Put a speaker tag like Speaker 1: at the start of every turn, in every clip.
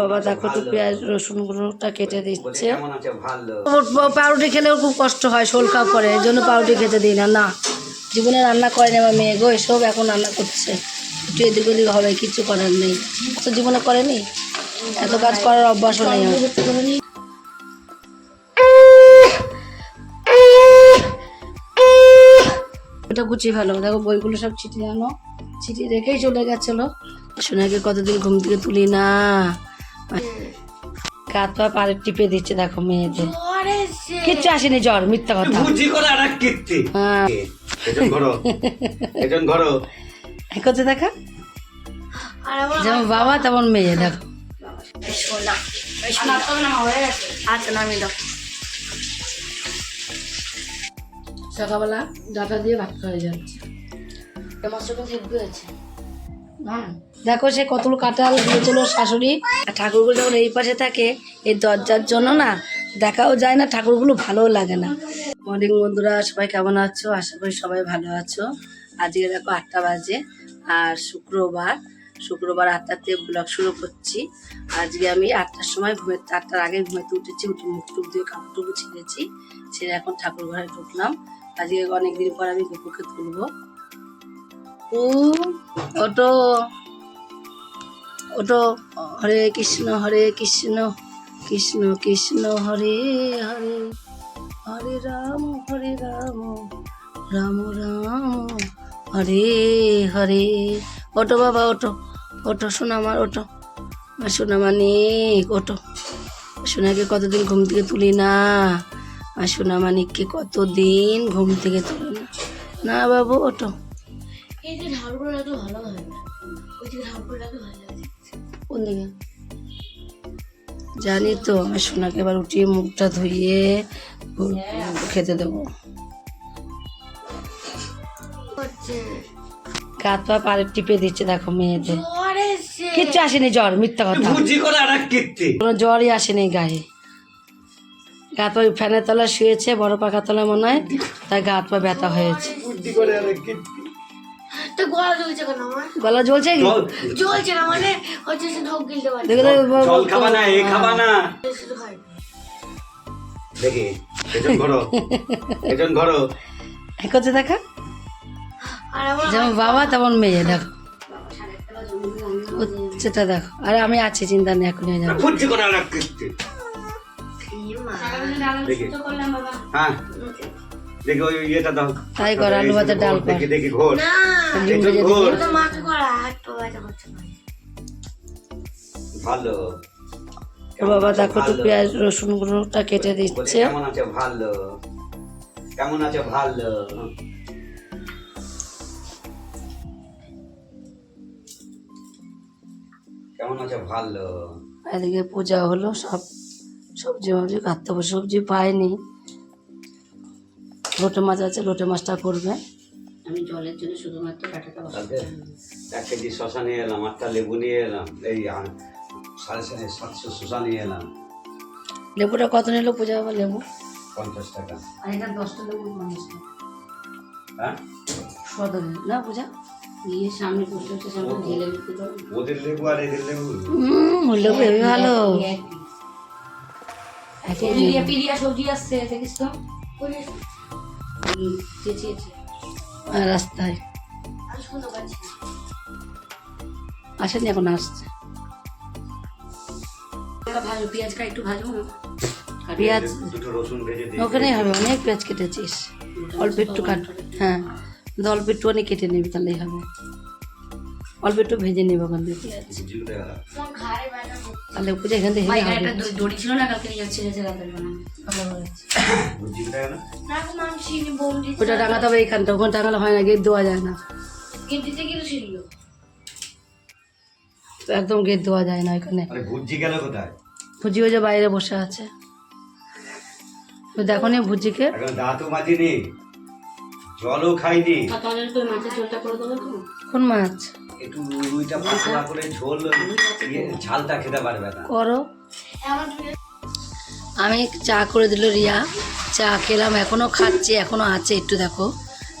Speaker 1: বাবা দেখো তো পেঁয়াজ রসুন গুঁড়োটা কেটে দিচ্ছে পাউরুটি খেলে ওর খুব কষ্ট হয় শোলকা করে এই জন্য পাউরুটি খেতে দিই না না জীবনে রান্না করে না আমার মেয়ে গো এসব এখন রান্না করছে একটু এদিক ওদিক হবে কিছু করার নেই তো জীবনে করেনি এত কাজ করার অভ্যাসও নেই এটা গুছিয়ে ভালো দেখো বইগুলো সব ছিটিয়ে আনো ছিটিয়ে রেখেই চলে গেছিলো সোনাকে কতদিন ঘুম থেকে তুলি না কাত পা পারে টিপে দিচ্ছে দেখো মেয়েদের কিচ্ছু আসেনি জ্বর মিথ্যা কথা
Speaker 2: বুঝি হ্যাঁ। করে আর কীর্তি এজন ঘরো এজন ঘরো
Speaker 1: কত দেখা যেমন বাবা তেমন মেয়ে দেখো আচ্ছা, সকালবেলা ডাটা দিয়ে ভাত খাওয়া যাচ্ছে হয়েছে দেখো সে কতগুলো কাঁঠাল দিয়েছিল শাশুড়ি ঠাকুরগুলো যখন এই পাশে থাকে এই দরজার জন্য না দেখাও যায় না ঠাকুরগুলো ভালোও লাগে না মর্নিং বন্ধুরা সবাই কেমন আছো আশা করি সবাই ভালো আছো আজকে দেখো আটটা বাজে আর শুক্রবার শুক্রবার আটটা থেকে ব্লগ শুরু করছি আজকে আমি আটটার সময় ঘুমে আটটার আগে ঘুমেতে উঠেছি উঠে মুখ টুক দিয়ে কাপড় টুকু ছেড়েছি ছেড়ে এখন ঠাকুর ঘরে ঢুকলাম আজকে অনেকদিন পর আমি গপুকে তুলবো ও অটো ওটো হরে কৃষ্ণ হরে কৃষ্ণ কৃষ্ণ কৃষ্ণ হরে হরে হরে রাম হরে রাম রাম রাম হরে হরে অটো বাবা অটো ওটো সোনামার অটো সোনামা নেক অটো সোনাকে কতদিন ঘুম থেকে তুলি না আর সোনা মানিককে কতদিন ঘুম থেকে তুলি না না বাবু অটো
Speaker 3: এই যে ঢাকুর লাগে ভালো হয় না ওই যে ঢাকুর লাগে ভালো লাগে
Speaker 1: কোন দিকে জানি তো আমি সোনাকে এবার উঠিয়ে মুখটা ধুইয়ে খেতে দেবো গাত পা পারে টিপে দিচ্ছে দেখো মেয়েতে কিচ্ছু আসেনি জ্বর মিথ্যা কথা কোনো জ্বরই আসেনি গায়ে গাত পা ফ্যানের তলা শুয়েছে বড় পাকা তলায় মনে হয় তাই গা হাত পা ব্যথা হয়েছে
Speaker 3: গলা জ্বলছে কেন আমার গলা জ্বলছে জ্বলছে না মানে হচ্ছে সে ঢোক গিলতে পারে
Speaker 1: দেখো
Speaker 2: জল খাবা না এ খাবা না হ্যাঁ। দেখি এজন ঘরো এজন ঘরো
Speaker 1: করছে দেখা যেমন বাবা তেমন মেয়ে দেখো সেটা দেখো আরে আমি আছি চিন্তা নেই এখন হয়ে
Speaker 2: ফুটছি করে আর হ্যাঁ তাই
Speaker 1: কর আলু ভালো বাবা দেখো তো পেঁয়াজ রসুন গুঁড়োটা কেটে দিচ্ছে
Speaker 2: কেমন আছে ভালো কেমন আছে ভালো কেমন আছে ভালো
Speaker 1: এদিকে পূজা হলো সব সবজি মবজি কাটতে সবজি পাইনি লোটে মাছ আছে লোটে মাছটা করবে
Speaker 3: আমি জলের জন্য শুধুমাত্র ডাটাটা
Speaker 2: এক কেজি শশা নিয়ে এলাম একটা লেবু নিয়ে এলাম এই সাড়ে সাড়ে সাতশো শশা নিয়ে এলাম
Speaker 1: লেবুটা কত নিল পূজা বাবা লেবু
Speaker 2: পঞ্চাশ টাকা
Speaker 3: আর এটা দশটা লেবু পঞ্চাশ টাকা
Speaker 2: হ্যাঁ
Speaker 1: সদর না পূজা
Speaker 3: ইয়ে সামনে বসে
Speaker 1: হুম লেবু ভালো
Speaker 3: পিরিয়া পিরিয়া সবজি আসছে দেখিস তো
Speaker 1: রাস্তায় আসেনি এখন আসছে
Speaker 3: পেঁয়াজটা একটু ভাজবো
Speaker 1: পেঁয়াজ ওখানেই হবে অনেক পেঁয়াজ কেটেছিস অল্প একটু কাট হ্যাঁ অল্প একটুখানি কেটে নেবে তাহলেই হবে অল্প একটু ভেজে নেবো ওখান থেকে এখান থেকে
Speaker 3: একটা দড়ি ছিল না কালকে নিয়ে ওটা
Speaker 1: টাঙাতে ওখানে হয় না গেট দেওয়া যায় না একদম গেট দেওয়া যায় না এখানে ভুজি বাইরে বসে আছে দেখো নি ভুজিকে
Speaker 2: জলও খাইনি মাছ একটু রুইটা করে ঝোল ইয়ে, ঝালটা খেতে পারবে না
Speaker 1: করো আমি চা করে দিল রিয়া চা খেলাম এখনও খাচ্ছি এখনো আছে একটু দেখো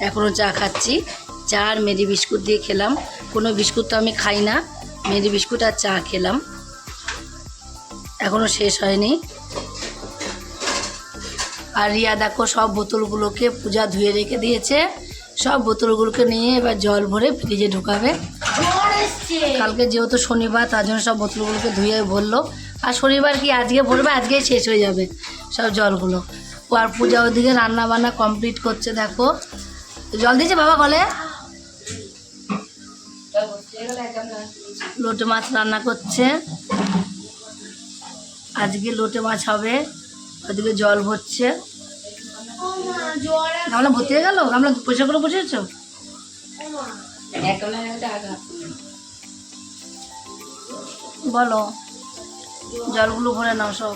Speaker 1: এখনও চা খাচ্ছি চা আর মেরি বিস্কুট দিয়ে খেলাম কোনো বিস্কুট তো আমি খাই না মেরি বিস্কুট আর চা খেলাম এখনও শেষ হয়নি আর রিয়া দেখো সব বোতলগুলোকে পূজা ধুয়ে রেখে দিয়েছে সব বোতলগুলোকে নিয়ে এবার জল ভরে ফ্রিজে ঢুকাবে কালকে যেহেতু শনিবার তার জন্য সব বোতলগুলোকে ধুয়ে ভরলো আর শনিবার কি আজকে ভরবে আজকেই শেষ হয়ে যাবে সব জলগুলো ও আর পূজা ওদিকে রান্না বান্না কমপ্লিট করছে দেখো জল দিয়েছে বাবা বলে লোটে মাছ রান্না করছে আজকে লোটে মাছ হবে ওদিকে জল ভরছে গামলা ভর্তি হয়ে গেল গামলা পরিষ্কার করে বসেছ বলো জলগুলো ভরে নাও সব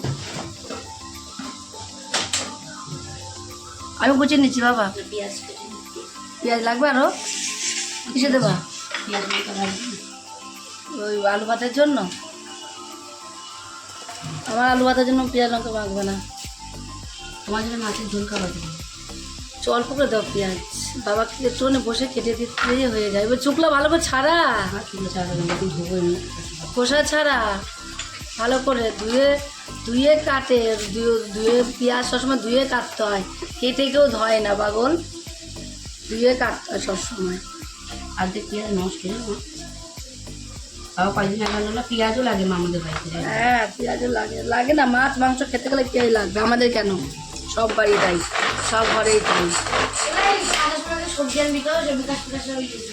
Speaker 1: আমি গুছিয়ে নিচ্ছি বাবা পেঁয়াজ লাগবে আরো কিসে দেবা ওই আলু ভাতের জন্য আমার আলু ভাতের জন্য পেঁয়াজ লঙ্কা লাগবে না
Speaker 3: তোমার জন্য মাছের ঝোল খাওয়া
Speaker 1: অল্প করে দাও পেঁয়াজ বাবা চোনে বসে কেটে দিতে হয়ে যায় এবার চুকলা ভালো করে ছাড়া খোসা ছাড়া ভালো করে ধুয়ে ধুয়ে কাটে ধুয়ে পেঁয়াজ সবসময় ধুয়ে কাটতে হয় কেটে কেউ ধয় না পাগল ধুয়ে কাটতে হয় সবসময়
Speaker 3: আর যে পেঁয়াজ নষ্ট বাবা কয়েকদিন আগে হলো পেঁয়াজও লাগে মা আমাদের বাড়িতে
Speaker 1: হ্যাঁ পেঁয়াজও লাগে লাগে না মাছ মাংস খেতে গেলে পেঁয়াজ লাগবে আমাদের কেন সব বাড়ি তাই সব ঘরেই হ্যাঁ,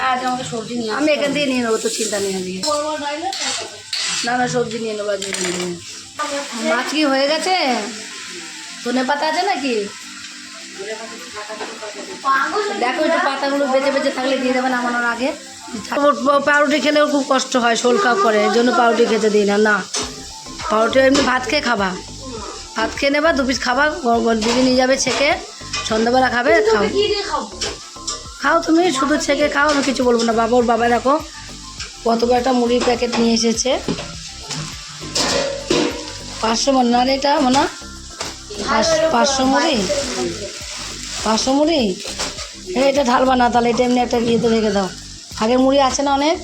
Speaker 1: তাই আমি এখান থেকে নিয়ে নেবো তো চিন্তা নেই আমি না না সবজি নিয়ে নেবো আজকে মাছ কি হয়ে গেছে ধনে পাতা আছে নাকি দেখো একটু পাতাগুলো বেঁচে বেঁচে থাকলে দিয়ে দেবেন আমার আগে পাউরুটি খেলেও খুব কষ্ট হয় কাপ করে এই জন্য পাউরুটি খেতে দিই না না পাউরুটি এমনি ভাত খেয়ে খাবা ভাত খেয়ে নেবা দু পিস খাবা দিদি নিয়ে যাবে ছেঁকে সন্ধ্যাবেলা খাবে খাও খাও তুমি শুধু ছেঁকে খাও আমি কিছু বলবো না বাবা ওর বাবা দেখো কত একটা মুড়ির প্যাকেট নিয়ে এসেছে পাঁচশো না এটা মনে পাঁচশো মুড়ি পাঁচশো মুড়ি এটা ঢালবা না তাহলে এটা এমনি একটা ইয়েতে রেখে দাও আগে মুড়ি আছে না অনেক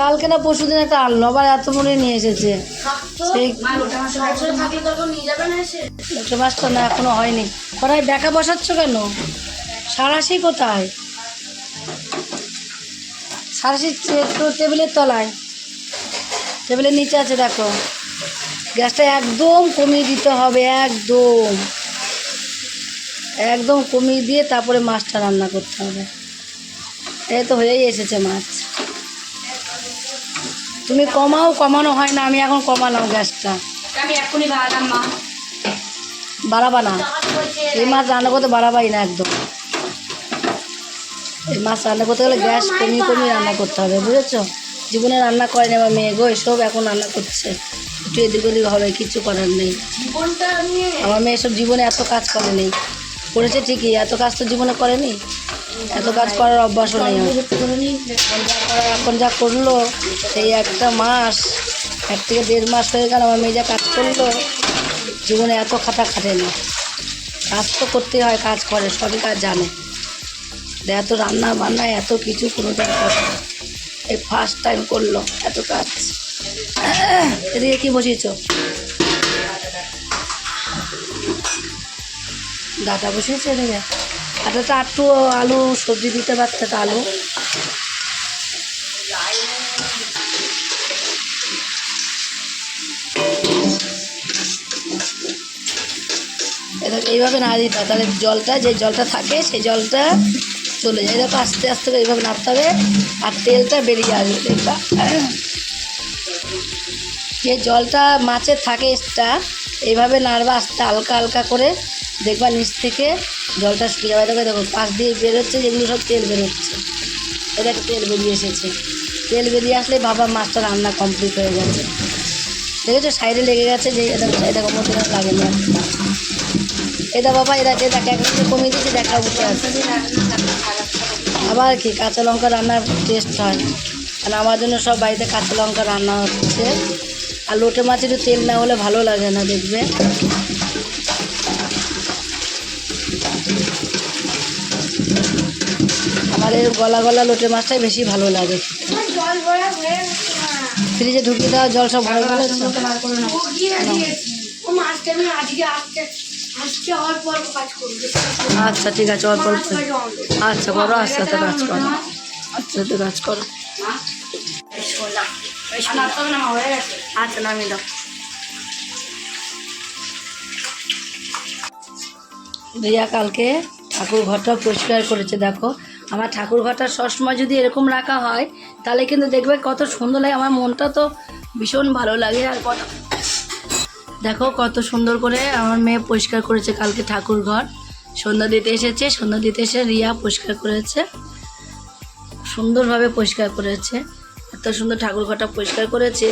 Speaker 1: কালকে না পরশু দিন একটা আনলো আবার এত মনে নিয়ে এসেছে লোটে মাছটা না এখনো হয়নি কড়াই দেখা বসাচ্ছ কেন সারাশি কোথায় সারাশি টেবিলের তলায় টেবিলের নিচে আছে দেখো গ্যাসটা একদম কমিয়ে দিতে হবে একদম একদম কমিয়ে দিয়ে তারপরে মাছটা রান্না করতে হবে এই তো হয়েই এসেছে মাছ তুমি কমাও কমানো হয় না আমি এখন কমালাম গ্যাসটা বাড়াবা না এই মাছ রান্না করতে বাড়াবাই না একদম এই মাছ রান্না করতে গেলে গ্যাস কমিয়ে কমিয়ে রান্না করতে হবে বুঝেছো জীবনে রান্না করে নেবা আমার মেয়ে গো এসব এখন রান্না করছে একটু এদিক ওদিক হবে কিছু করার নেই আমার মেয়ে এসব জীবনে এত কাজ করে নেই করেছে ঠিকই এত কাজ তো জীবনে করেনি এত কাজ করার অভ্যাসও নেই এখন যা করলো সেই একটা মাস এক থেকে দেড় মাস হয়ে গেল আমার মেয়ে যা কাজ করলো জীবনে এত খাতা খাটে না কাজ তো করতে হয় কাজ করে সবই কাজ জানে এত রান্না বান্না এত কিছু কোনোটা এই ফার্স্ট টাইম করলো এত কাজ এদিকে কি বসিয়েছ ডাটা বসিয়েছে এদিকে আপনারা তো আটটু আলু সবজি দিতে তো আলু এইভাবে না দিতে হয় তাহলে জলটা যে জলটা থাকে সেই জলটা চলে যায় এটা আস্তে আস্তে করে এইভাবে নাড়তে হবে আর তেলটা বেরিয়ে আসবে দেখবা যে জলটা মাছের থাকে এক্সট্রা এইভাবে নাড়বা আস্তে হালকা হালকা করে দেখবা নিচ থেকে জলটা শুকিয়ে যাবে দেখো দেখো পাশ দিয়ে বেরোচ্ছে যেগুলো সব তেল বেরোচ্ছে এটা তেল বেরিয়ে এসেছে তেল বেরিয়ে আসলে বাবা মাছটা রান্না কমপ্লিট হয়ে গেছে দেখেছো সাইডে লেগে গেছে যে এটা এটা কমতে লাগে না এটা বাবা এরা এটা একদম কমিয়ে দিয়েছে দেখা উঠে আসছে আবার কি কাঁচা লঙ্কা রান্নার টেস্ট হয় আর আমার জন্য সব বাড়িতে কাঁচা লঙ্কা রান্না হচ্ছে আর লোটে মাছের তেল না হলে ভালো লাগে না দেখবে আর এর গলা গলা লোটে মাছটাই বেশি ভালো লাগে ফ্রিজে ঢুকিয়ে দেওয়া জল সব ভালো আচ্ছা। লাগে আচ্ছা ঠিক আছে অল্প অল্প আচ্ছা করো আস্তে আস্তে কাজ করো আস্তে আস্তে কাজ করো আচ্ছা নামিয়ে দাও রিয়া কালকে ঠাকুর ঘরটা পরিষ্কার করেছে দেখো আমার ঠাকুর ঘরটা সবসময় যদি এরকম রাখা হয় তাহলে কিন্তু দেখবে কত সুন্দর লাগে আমার মনটা তো ভীষণ ভালো লাগে আর কত দেখো কত সুন্দর করে আমার মেয়ে পরিষ্কার করেছে কালকে ঠাকুর ঘর সন্ধ্যা দিতে এসেছে সন্ধ্যা দিতে এসে রিয়া পরিষ্কার করেছে সুন্দরভাবে পরিষ্কার করেছে এত সুন্দর ঠাকুর ঘরটা পরিষ্কার করেছে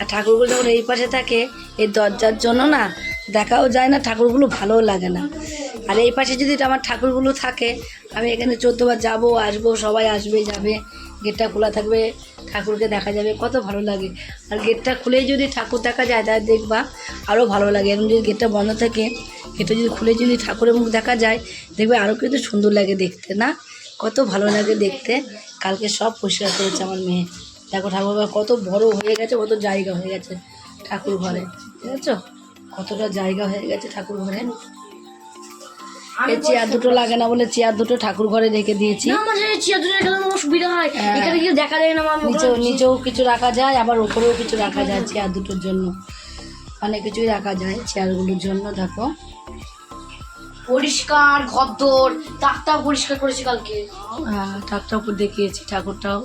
Speaker 1: আর ঠাকুরগুলো যখন এই পাশে থাকে এই দরজার জন্য না দেখাও যায় না ঠাকুরগুলো ভালোও লাগে না আর এই পাশে যদি আমার ঠাকুরগুলো থাকে আমি এখানে চোদ্দবার যাবো আসবো সবাই আসবে যাবে গেটটা খোলা থাকবে ঠাকুরকে দেখা যাবে কত ভালো লাগে আর গেটটা খুলেই যদি ঠাকুর দেখা যায় তাহলে দেখবা আরও ভালো লাগে এখন যদি গেটটা বন্ধ থাকে গেটটা যদি খুলে যদি ঠাকুরের মুখ দেখা যায় দেখবে আরও কিন্তু সুন্দর লাগে দেখতে না কত ভালো লাগে দেখতে কালকে সব পরিষ্কার করেছে আমার মেয়ে দেখো ঠাকুর কত বড় হয়ে গেছে কত জায়গা হয়ে গেছে ঠাকুর ঘরে ঠিক আছে কতটা জায়গা হয়ে গেছে ঠাকুর ঘরে চেয়ার দুটো লাগে না বলে চেয়ার দুটো ঠাকুর ঘরে রেখে দিয়েছি
Speaker 3: হ্যাঁ। দেখা যায় না
Speaker 1: নিচেও কিছু রাখা যায় আবার ওপরেও কিছু রাখা যায় চেয়ার দুটোর জন্য অনেক মানে কিছুই রাখা যায় চেয়ার গুলোর জন্য দেখো
Speaker 3: পরিষ্কার ঘরদোর তাকটাও পরিষ্কার করেছি কালকে
Speaker 1: হ্যাঁ তাকটাও দেখিয়েছি ঠাকুরটাও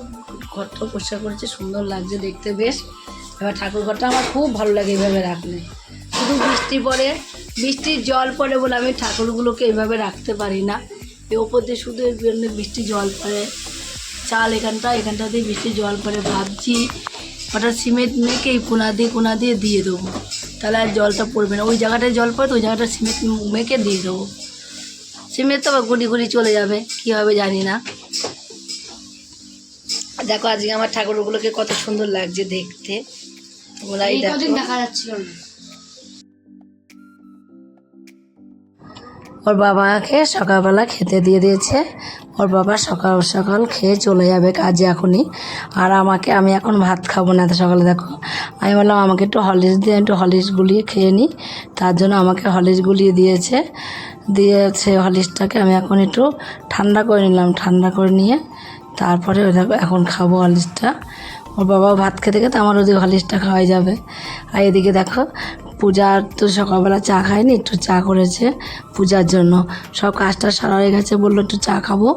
Speaker 1: ঘরটাও পরিষ্কার করেছে সুন্দর লাগছে দেখতে বেশ এবার ঠাকুর ঘরটা আমার খুব ভালো লাগে এভাবে রাখলে শুধু বৃষ্টি পড়ে বৃষ্টির জল পড়ে বলে আমি ঠাকুরগুলোকে এইভাবে রাখতে পারি না এ ওপর দিয়ে শুধু এর জন্য বৃষ্টি জল পড়ে চাল এখানটা এখানটা দিয়ে বৃষ্টি জল পড়ে ভাবছি হঠাৎ সিমেন্ট মেখে এই কোনা দিয়ে কোনা দিয়ে দিয়ে দেবো তাহলে আর জলটা পড়বে না ওই জায়গাটায় জল পড়ে তো ওই জায়গাটা সিমেন্ট মেখে দিয়ে দেবো সিমেন্ট তো আবার গুড়ি গুড়ি চলে যাবে কী হবে জানি না দেখো আজকে আমার ঠাকুরগুলোকে কত সুন্দর লাগছে দেখতে
Speaker 3: তোমরাই দেখা যাচ্ছিল না
Speaker 1: ওর বাবাকে সকালবেলা খেতে দিয়ে দিয়েছে ওর বাবা সকাল সকাল খেয়ে চলে যাবে কাজে এখনই আর আমাকে আমি এখন ভাত খাবো না তো সকালে দেখো আমি বললাম আমাকে একটু হলিস দিয়ে একটু হলিস গুলিয়ে খেয়ে নিই তার জন্য আমাকে হলিস গুলিয়ে দিয়েছে দিয়ে সে হলিসটাকে আমি এখন একটু ঠান্ডা করে নিলাম ঠান্ডা করে নিয়ে তারপরে এখন খাবো হলিসটা ওর বাবা ভাত খেতে খেতে আমার ওদিকে হলিসটা খাওয়াই যাবে আর এদিকে দেখো পূজার তো সকালবেলা চা খায়নি একটু চা করেছে পূজার জন্য সব কাজটা সারা হয়ে গেছে বললো একটু চা খাবো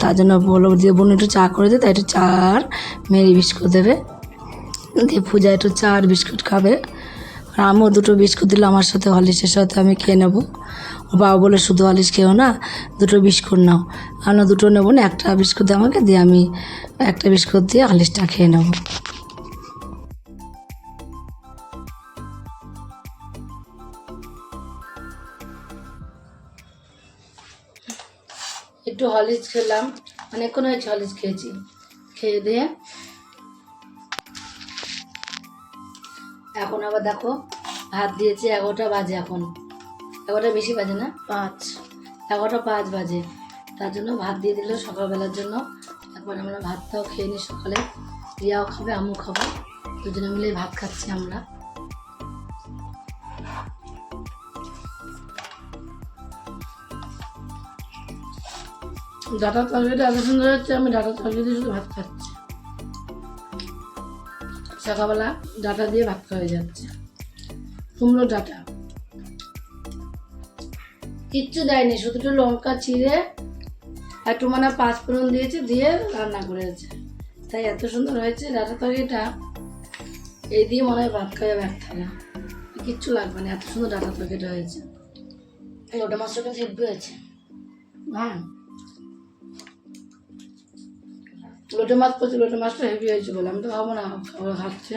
Speaker 1: তার জন্য বললো যে বোন একটু চা করে দে তাই একটু চা আর মেরি বিস্কুট দেবে দিয়ে পূজা একটু চা আর বিস্কুট খাবে আর আমিও দুটো বিস্কুট দিল আমার সাথে হলিসের সাথে আমি খেয়ে নেবো বাবা বলে শুধু হলিস খেয়েও না দুটো বিস্কুট নাও আমরা দুটো নেবো না একটা বিস্কুট আমাকে দিয়ে আমি একটা বিস্কুট দিয়ে হলিসটা খেয়ে নেবো একটু হলিস খেলাম অনেকক্ষণ হয়েছে হলিস খেয়েছি খেয়ে দিয়ে এখন আবার দেখো ভাত দিয়েছি এগারোটা বাজে এখন এগারোটা বেশি বাজে না পাঁচ এগারোটা পাঁচ বাজে তার জন্য ভাত দিয়ে দিল সকালবেলার জন্য এখন আমরা ভাতটাও খেয়ে নিই সকালে রিয়াও খাবে আমু খাবো দুজনে মিলে ভাত খাচ্ছি আমরা ডাটা তরকারিটা এত সুন্দর হচ্ছে আমি ডাটা তরকারিতে শুধু ভাত খাচ্ছি সকালবেলা ডাটা দিয়ে ভাত খাওয়া যাচ্ছে কুমড়ো ডাটা কিচ্ছু দেয়নি শুধু লঙ্কা চিড়ে একটু মানে পাঁচফোড়ন দিয়েছে দিয়ে রান্না করেছে তাই এত সুন্দর হয়েছে ডাটা তরকারিটা এই দিয়ে মনে হয় ভাত খাওয়া ব্যাগ থাকে কিচ্ছু লাগবে না এত সুন্দর ডাটা তরকারিটা হয়েছে
Speaker 3: লোটা মাছটা কিন্তু হেভি হয়েছে
Speaker 1: হ্যাঁ লোটে মাছ করছি লোটে মাছটা হেভি হয়েছে বলে আমি তো ভাবো না খাচ্ছে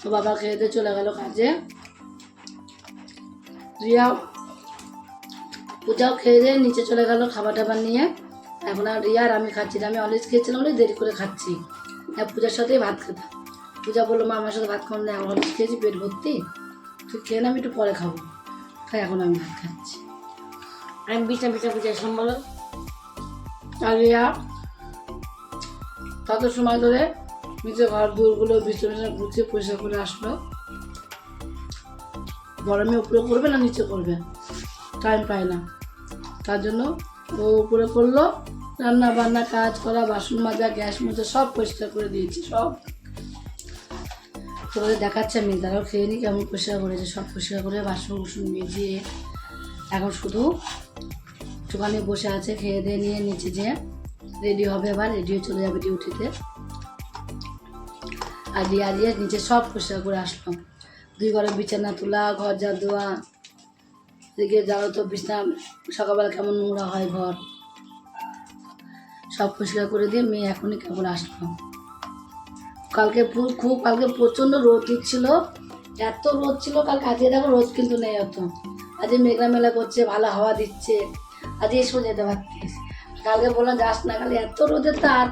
Speaker 1: তো বাবা খেয়ে দিয়ে চলে গেল কাজে রিয়া পূজাও খেয়ে দিয়ে নিচে চলে গেল খাবার টাবার নিয়ে এখন আর রিয়া আর আমি খাচ্ছি আমি অলিজ খেয়েছিলাম বলে দেরি করে খাচ্ছি হ্যাঁ পূজার সাথেই ভাত খেতাম পূজা বললো মা আমার সাথে ভাত খাওয়ান আমি অলিজ খেয়েছি পেট ভর্তি তুই খেয়ে না আমি একটু পরে খাবো তাই এখন আমি ভাত খাচ্ছি ambisa bisa punya সম্মেলন চালিয়া তত সময় ধরে নিজের ঘর দূরগুলো বিছানা গুছিয়ে পরিষ্কার করে আসলো গরমে উপরে করবে না নিচে করবে টাইম পায় না তার জন্য ও উপরে করলো রান্না বান্না কাজ করা বাসন মাজা গ্যাস মাজা সব পরিষ্কার করে দিয়েছি সব তোমাদের দেখাচ্ছে আমি তারাও খেয়ে নিই কেমন পরিষ্কার করেছে সব পরিষ্কার করে বাসন উসুন মেজিয়ে এখন শুধু একটুখানি বসে আছে খেয়ে দিয়ে নিয়ে নিচে যেয়ে রেডি হবে এবার রেডিও চলে যাবে ডিউটিতে আর দিয়ে রিয়া নিচে সব পরিষ্কার করে আসলো দুই ঘরে বিছানা তোলা ঘর যা দোয়া এদিকে জানো তো বিছনা সকালবেলা কেমন নোংরা হয় ঘর সব পরিষ্কার করে দিয়ে মেয়ে এখনই কেমন আসলো কালকে খুব কালকে প্রচণ্ড রোদ দিচ্ছিল এত রোদ ছিল কালকে আজকে দেখো রোদ কিন্তু নেই অত আজকে মেঘলা মেলা করছে ভালো হাওয়া দিচ্ছে আজ স্কুল যেতে পারতিস কালকে বললাম যাস না কালে এত রোদে তার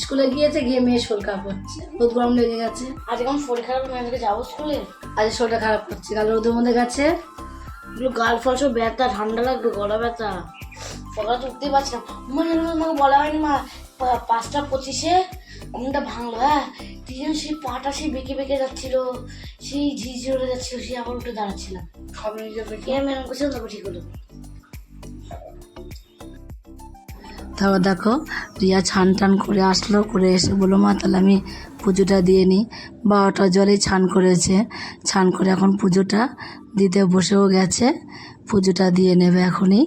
Speaker 1: স্কুলে গিয়েছে গিয়ে মেয়ে শরীর খারাপ হচ্ছে রোদ গরম লেগে গেছে
Speaker 3: আজ এখন শরীর খারাপ মেয়েকে যাবো স্কুলে
Speaker 1: আজ শরীরটা খারাপ করছে কাল রোদের মধ্যে গেছে গাল ফল সব ব্যথা ঠান্ডা লাগবে গলা ব্যথা
Speaker 3: সকালে তো উঠতেই পারছি না হয় আমাকে বলা হয়নি মা পাঁচটা পঁচিশে ঘুমটা ভাঙলো হ্যাঁ তিনজন সেই পাটা সেই বেঁকে বেঁকে যাচ্ছিল সেই ঝিঝি উড়ে যাচ্ছিল সেই আবার উঠে দাঁড়াচ্ছিলাম সব নিজে বেঁকে
Speaker 1: মেরম করছিল তারপর ঠিক হলো তাও দেখো রিয়া ছান টান করে আসলো করে এসে বলো মা তাহলে আমি পুজোটা দিয়ে নিই বারোটা জলে ছান করেছে ছান করে এখন পুজোটা দিতে বসেও গেছে পুজোটা দিয়ে নেবে এখনই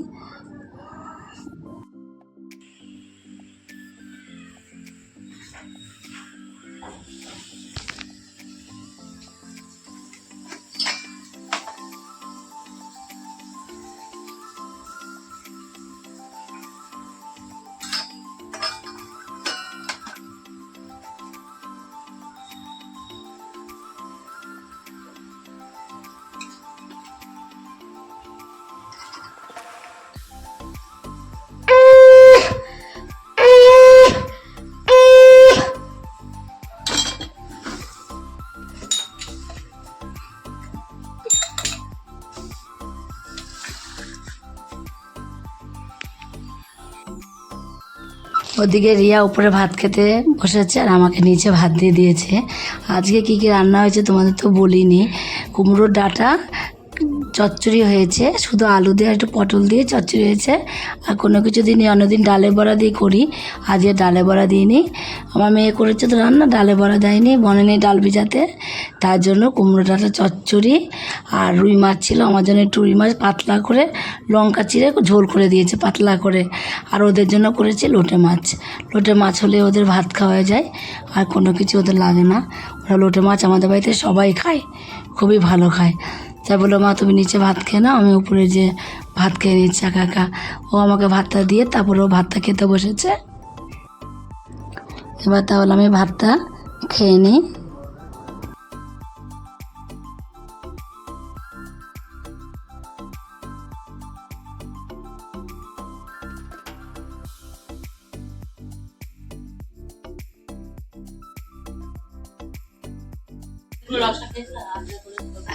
Speaker 1: ওদিকে রিয়া উপরে ভাত খেতে বসেছে আর আমাকে নিচে ভাত দিয়ে দিয়েছে আজকে কি কি রান্না হয়েছে তোমাদের তো বলিনি কুমড়োর ডাটা চচ্চড়ি হয়েছে শুধু আলু দিয়ে একটু পটল দিয়ে চচ্চড়ি হয়েছে আর কোনো কিছু দিনই অন্যদিন ডালে বড়া দিয়ে করি আজকে ডালে বড়া দিইনি আমার মেয়ে করেছে তো রান্না ডালে বড়া দেয়নি বনে নেই ডাল ভিজাতে তার জন্য কুমড়ো ডাটা চচ্চড়ি আর রুই মাছ ছিল আমার জন্য একটু রুই মাছ পাতলা করে লঙ্কা চিরে ঝোল করে দিয়েছে পাতলা করে আর ওদের জন্য করেছে লোটে মাছ লোটে মাছ হলে ওদের ভাত খাওয়া যায় আর কোনো কিছু ওদের লাগে না ওরা লোটে মাছ আমাদের বাড়িতে সবাই খায় খুবই ভালো খায় তাই বললো মা তুমি নিচে ভাত খেয়ে নাও আমি উপরে যে ভাত খেয়ে নিচ্ছি একা একা ও আমাকে ভাতটা দিয়ে তারপরে ও ভাতটা খেতে বসেছে এবার তাহলে আমি ভাতটা খেয়ে নিই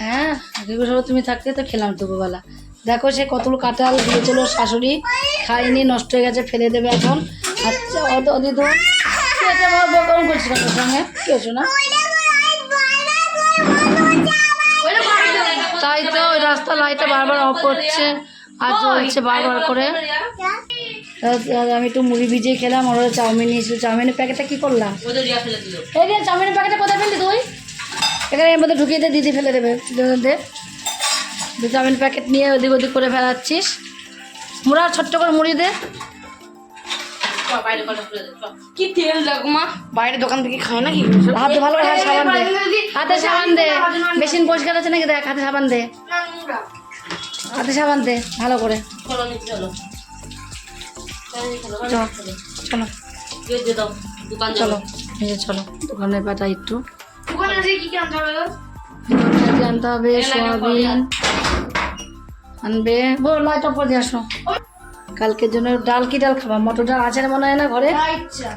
Speaker 1: হ্যাঁ আগের তুমি থাকতে তো খেলাম দুপুরবেলা দেখো সে কতগুলো কাঁঠাল দিয়েছিল শাশুড়ি খাইনি নষ্ট হয়ে গেছে ফেলে দেবে এখন আচ্ছা সঙ্গে না তাই তো ওই রাস্তা লাইটটা বারবার অফ করছে আর চলছে বারবার করে আমি একটু মুড়ি ভিজিয়ে খেলাম ওরা চাউমিন নিয়েছিল চাউমিনের প্যাকেটটা কি করলাম
Speaker 3: এই চাউমিনের প্যাকেটটা কোথায় ফেললি তুই
Speaker 1: এখানে এর মধ্যে ঢুকিয়ে দিয়ে দিদি ফেলে দেবে মধ্যে ভিটামিন প্যাকেট নিয়ে ওদিক ওদিক করে ফেলাচ্ছিস মুড়া ছোট্ট করে মুড়ি দে দোকান থেকে নাকি ভালো করে সাবান দে হাতে সাবান দে মেশিন পরিষ্কার আছে নাকি দেখ হাতে সাবান দে হাতে সাবান দে ভালো করে চলো দোকানের চলো চলো একটু
Speaker 3: দোকানে যে কি কি আনতে হবে
Speaker 1: দোকানে হবে সয়াবিন আনবে বো লাইট অফ করে আসো কালকের জন্য ডাল কি ডাল খাবা মটর ডাল আছে মনে হয় না ঘরে আচ্ছা।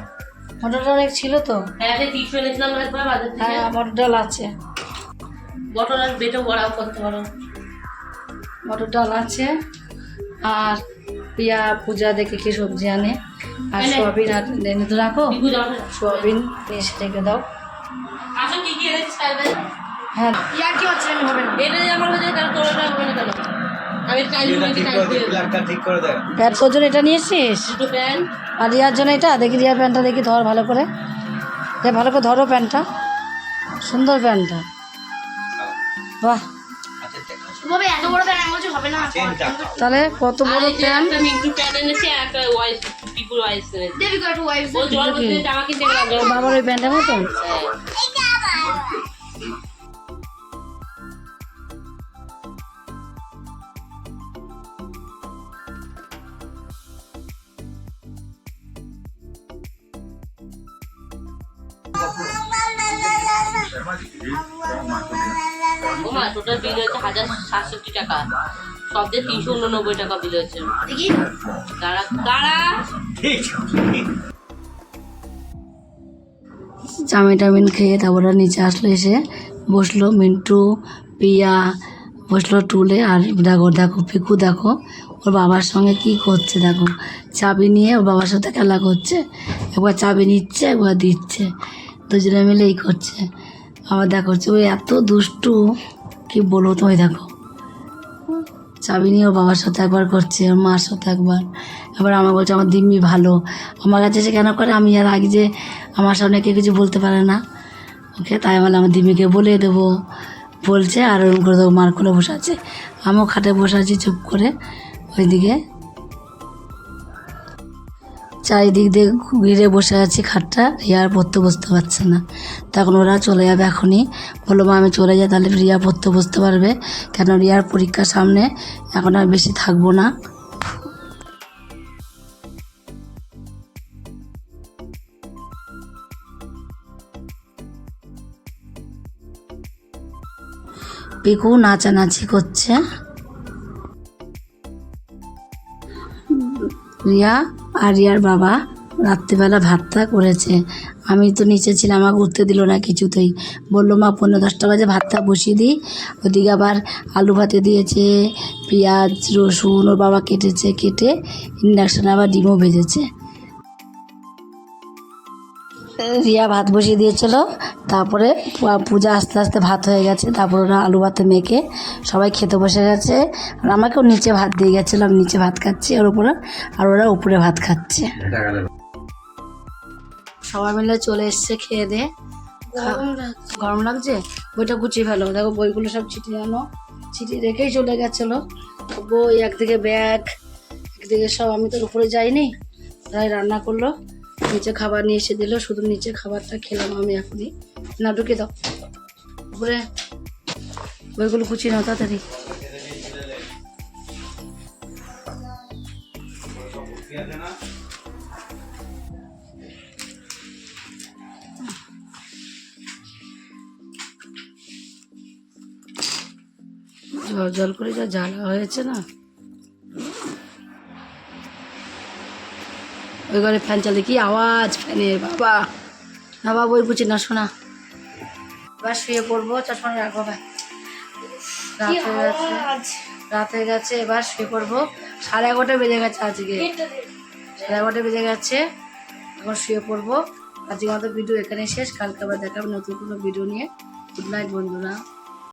Speaker 1: মটর ডাল অনেক ছিল তো
Speaker 3: হ্যাঁ, হ্যাঁ
Speaker 1: মটর ডাল আছে
Speaker 3: মটর ডাল বেটে বড়াও করতে পারো
Speaker 1: মটর ডাল আছে আর পিয়া পূজা দেখে কি সবজি আনে আর সোয়াবিন আর এনে তো রাখো সোয়াবিন এসে রেখে দাও হ্যাঁ
Speaker 3: তাহলে
Speaker 2: প্যান্ট এটা
Speaker 1: প্যান্ট আর রিয়ার জন্য এটা দেখি প্যান্টটা দেখি ধর ভালো করে হ্যাঁ ভালো করে ধরো প্যান্টটা সুন্দর প্যান্টটা বাহ আচ্ছা, আচ্ছা, তাহলে কত বড় প্যান্ট বাবার ওই প্যান্টের মতন হ্যাঁ।
Speaker 3: টোটাল বিল হয়েছে হাজার সাতষট্টি টাকা তিনশো উননব্বই টাকা বিল হয়েছে দাঁড়া দাঁড়া
Speaker 1: চাউমিন টাউমিন খেয়ে তারপরে নিচে আসলো এসে বসলো মিন্টু পিয়া বসলো টুলে আর দেখো দেখো পিকু দেখো ওর বাবার সঙ্গে কি করছে দেখো চাবি নিয়ে ওর বাবার সাথে খেলা করছে একবার চাবি নিচ্ছে একবার দিচ্ছে দুজনে মিলে এই করছে আবার দেখো ওই এত দুষ্টু কি বলো তো ওই দেখো চাবি নিয়ে ওর বাবার সাথে একবার করছে ওর মার সাথে একবার এবার আমার বলছে আমার দিম্মি ভালো আমার কাছে এসে কেন করে আমি আর আগে যে আমার সামনে কেউ কিছু বলতে পারে না ওকে তাই বলে আমার দিম্মিকে বলে দেবো বলছে আর ওরকম করে দেবো মার খুলে বসে আছে আমিও খাটে বসে আছি চুপ করে ওইদিকে চারিদিক দিয়ে ঘিরে বসে আছি খাটটা রিয়া আর পড়তে বসতে পারছে না তখন ওরা চলে যাবে এখনই বললো মা আমি চলে যাই তাহলে রিয়া পড়তে বসতে পারবে কেন রিয়ার পরীক্ষার সামনে এখন আর বেশি থাকবো না পিকু নাচানাচি করছে রিয়া আরিয়ার বাবা রাত্রিবেলা ভাতটা করেছে আমি তো নিচে ছিলাম আমাকে উঠতে দিল না কিছুতেই বললো মা পনেরো দশটা বাজে ভাতটা বসিয়ে দিই ওদিকে আবার আলু ভাতে দিয়েছে পেঁয়াজ রসুন ওর বাবা কেটেছে কেটে ইন্ডাকশানে আবার ডিমও ভেজেছে রিয়া ভাত বসিয়ে দিয়েছিল তারপরে পূজা আস্তে আস্তে ভাত হয়ে গেছে তারপর ওরা আলু ভাতে মেখে সবাই খেতে বসে গেছে আর আমাকেও নিচে ভাত দিয়ে গেছিলো আমি নিচে ভাত খাচ্ছি ওর উপরে আর ওরা উপরে ভাত খাচ্ছে সবাই মিলে চলে এসছে খেয়ে দে গরম লাগছে বইটা গুছিয়ে ফেলো দেখো বইগুলো সব ছিটি আনো ছিটি রেখেই চলে গেছিলো বই একদিকে ব্যাগ একদিকে সব আমি তো উপরে যাইনি তাই রান্না করলো নিচে খাবার নিয়ে এসে দিল শুধু নিচে খাবারটা খেলাম আমি এখনই না ঢুকে দাও উপরে ওইগুলো কুচি নাও তাড়াতাড়ি জল জল করে যা জ্বালা হয়েছে না ওই ঘরে ফ্যান চালে কি আওয়াজ ফ্যানের বাবা না বাবা ওই বুঝি না শোনা এবার শুয়ে পড়বো চশমা রাখবো রাত হয়ে গেছে এবার শুয়ে পড়বো সাড়ে এগারোটা বেজে গেছে আজকে সাড়ে এগারোটা বেজে গেছে এখন শুয়ে পড়বো আজকে আমাদের ভিডিও এখানে শেষ কালকে আবার দেখাবো নতুন কোনো ভিডিও নিয়ে গুড নাইট বন্ধুরা